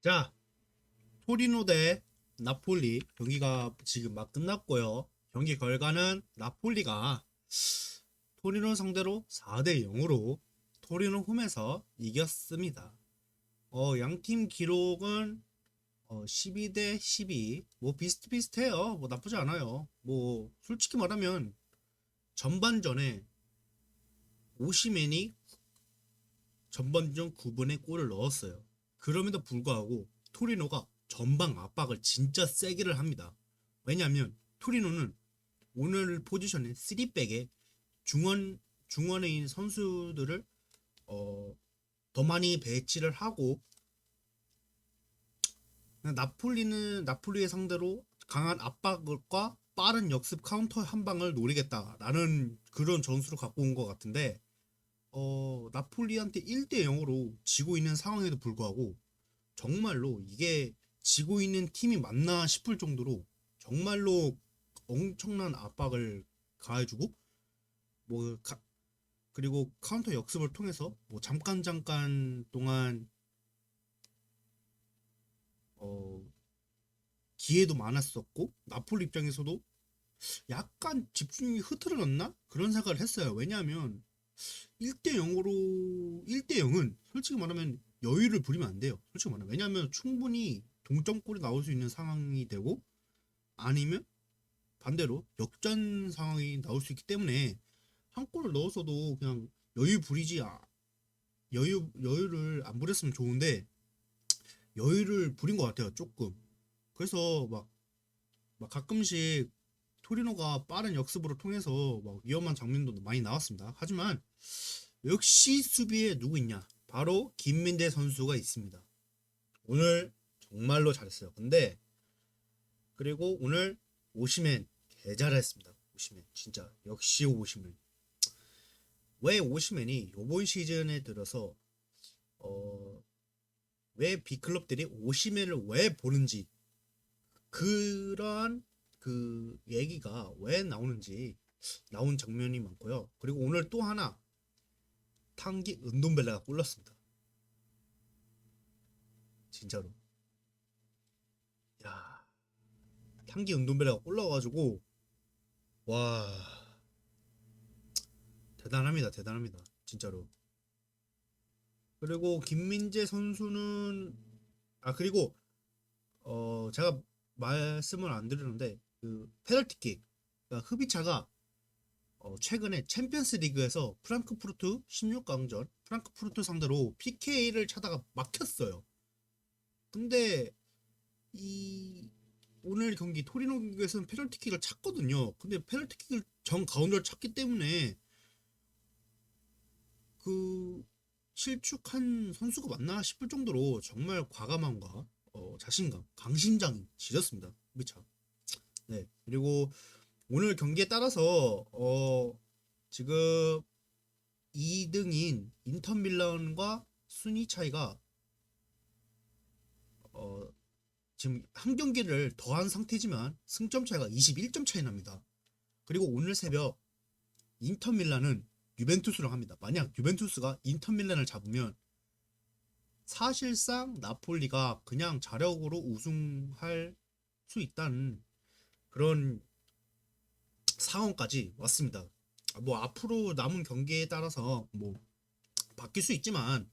자, 토리노 대 나폴리 경기가 지금 막 끝났고요. 경기 결과는 나폴리가 토리노 상대로 4대 0으로 토리노 홈에서 이겼습니다. 어, 양팀 기록은 어, 12대 12. 뭐 비슷비슷해요. 뭐 나쁘지 않아요. 뭐 솔직히 말하면 전반전에 오시맨이 전반전 9분에 골을 넣었어요. 그럼에도 불구하고 토리노가 전방 압박을 진짜 세게를 합니다. 왜냐하면 토리노는 오늘 포지션에 3백에 중원 중원에 있는 선수들을 어, 더 많이 배치를 하고 나폴리는 나폴리의 상대로 강한 압박과 빠른 역습 카운터 한 방을 노리겠다라는 그런 전술을 갖고 온 것 같은데 어, 나폴리한테 1대 0으로 지고 있는 상황에도 불구하고 정말로 이게 지고 있는 팀이 맞나 싶을 정도로 정말로 엄청난 압박을 가해주고 뭐 가- 그리고 카운터 역습을 통해서 뭐 잠깐 잠깐 동안 어 기회도 많았었고 나폴리 입장에서도 약간 집중력이 흐트러졌나 그런 생각을 했어요. 왜냐하면 1대 0으로 1대 0은 솔직히 말하면 여유를 부리면 안 돼요. 솔직히 말하면 왜냐하면 충분히 동점골이 나올 수 있는 상황이 되고 아니면 반대로 역전 상황이 나올 수 있기 때문에 한 골을 넣어서도 그냥 여유 부리지 아, 여유 여유를 안 부렸으면 좋은데 여유를 부린 것 같아요 조금 그래서 막, 막 가끔씩 토리노가 빠른 역습으로 통해서 막 위험한 장면도 많이 나왔습니다. 하지만 역시 수비에 누구 있냐? 바로 김민대 선수가 있습니다. 오늘 정말로 잘했어요. 근데 그리고 오늘 오시맨 개 잘했습니다. 오시맨 진짜 역시 오시맨 왜 오시맨이 이번 시즌에 들어서 어, 왜 빅클럽들이 오시맨을 왜 보는지 그러한 그 얘기가 왜 나오는지 나온 장면이 많고요. 그리고 오늘 또 하나 탄기 은돈벨레가 꿀렀습니다. 진짜로. 야, 탄기 은돈벨레가 꿀러가지고 와 대단합니다, 대단합니다, 진짜로. 그리고 김민재 선수는 아 그리고 어 제가 말씀을 안 드리는데 그 페널티킥 그러니까 흡이차가 어 최근에 챔피언스 리그에서 프랑크푸르트 16강전 프랑크푸르트 상대로 PK를 차다가 막혔어요. 근데 이 오늘 경기 토리노 경기에서는 페널티킥을 찼거든요. 근데 페널티킥을 정 가운데를 찼기 때문에 그 실축한 선수가 맞나 싶을 정도로 정말 과감함과 어, 자신감, 강심장이 지렸습니다. 미차. 네. 그리고 오늘 경기에 따라서 어, 지금 2등인 인터 밀란과 순위 차이가 어, 지금 한 경기를 더한 상태지만 승점 차이가 21점 차이 납니다. 그리고 오늘 새벽 인터 밀란은 유벤투스랑 합니다. 만약 유벤투스가 인터 밀란을 잡으면 사실상 나폴리가 그냥 자력으로 우승할 수 있다는 그런 상황까지 왔습니다. 아, 뭐 앞으로 남은 경기에 따라서 뭐 바뀔 수 있지만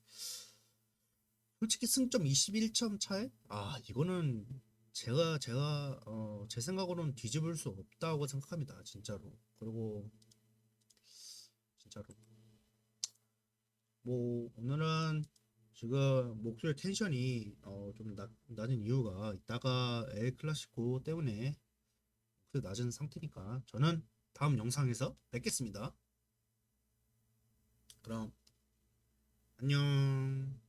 솔직히 승점 21점 차에 아 이거는 제가 제가 어, 제 생각으로는 뒤집을 수 없다고 생각합니다. 진짜로. 그리고 진짜로. 뭐 오늘은 지금 목소리 텐션이 어, 좀 낮, 낮은 이유가 이따가 엘 클라시코 때문에 목소리 낮은 상태니까 저는 다음 영상에서 뵙겠습니다. 그럼 안녕.